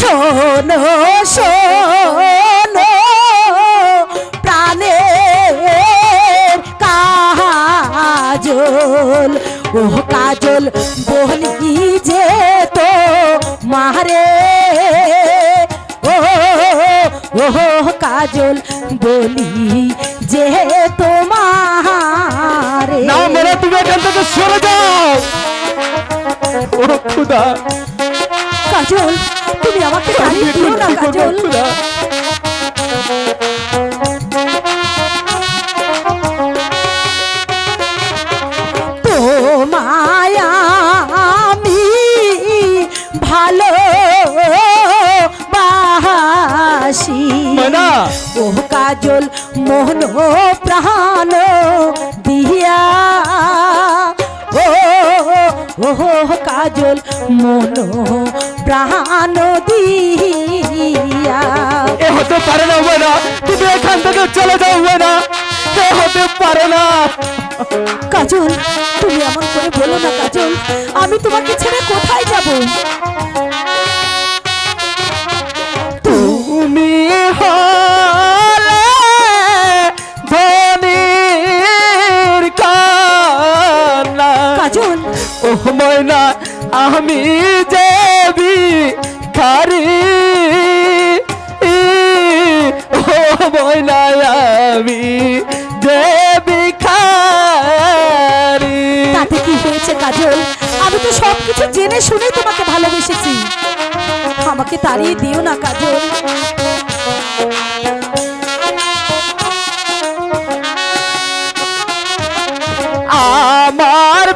শোনো শোনো প্রাণে কাজল। ও কাজল বলি যে তো মারে। ও ও কাজল বলি যে তোমারে। না মেরা তুমি এখান থেকে সরে যাও। ও খুদা কাজল তুমি আমাকে তাড়িয়ে দিও না কাজল। খুদা তোমায় আমি ভালো বাসি ময়না ও কাজল মোহন প্রাণ দিয়া। ও কাজল মন প্রাণ দিয়া। এ হতে পারে না না তুমি এখান থেকে চলে যাও এ হতে পারে না। কাজল তুমি এমন করে বলো না কাজল আমি তোমাকে ছেড়ে কোথায় যাব? আমি যেবি খারি ও ময়না আমি যেবি খারি তাতে কি হয়েছে কাজল? আমি তো সবকিছু জেনে শুনে তোমাকে ভালোবেসেছি। আমাকে তাড়িয়ে দিও না কাজল। আমার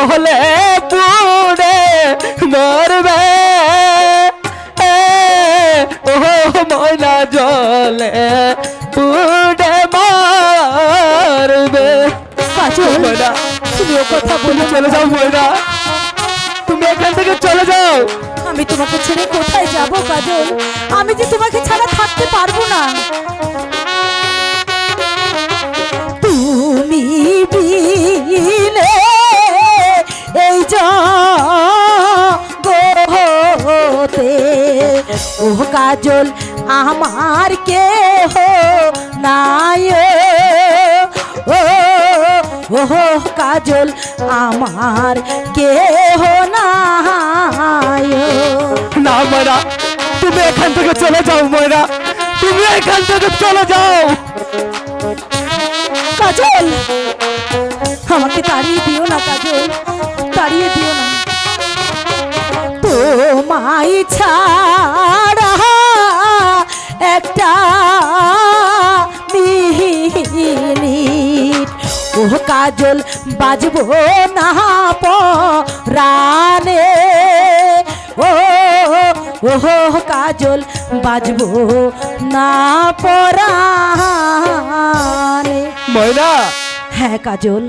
জলে পুড়ে মরবে। ও ময়না জলে পুড়ে মরবে। ময়না তুমি ও কথা বলে চলে যাও ময়না। তুমি এখান থেকে চলে যাও। আমি তোমাকে ছেড়ে কোথায় যাব কাজল? আমি যে তোমাকে ছাড়া থাকতে পারব কাজল আমার কে হো নাই ও কাজল আমার কে নাই না ময়না তুমি এখান থেকে চলে যাও ময়না তুমি এখান থেকে চলে যাও কাজল আমাকে তাড়িয়ে দিও না কাজল তাড়িয়ে দিও না তোমায় ছাড়া কাজল বাজবো না রানে ও ওহো কাজল বাজবো না পরানে ময়না। হ্যাঁ কাজল।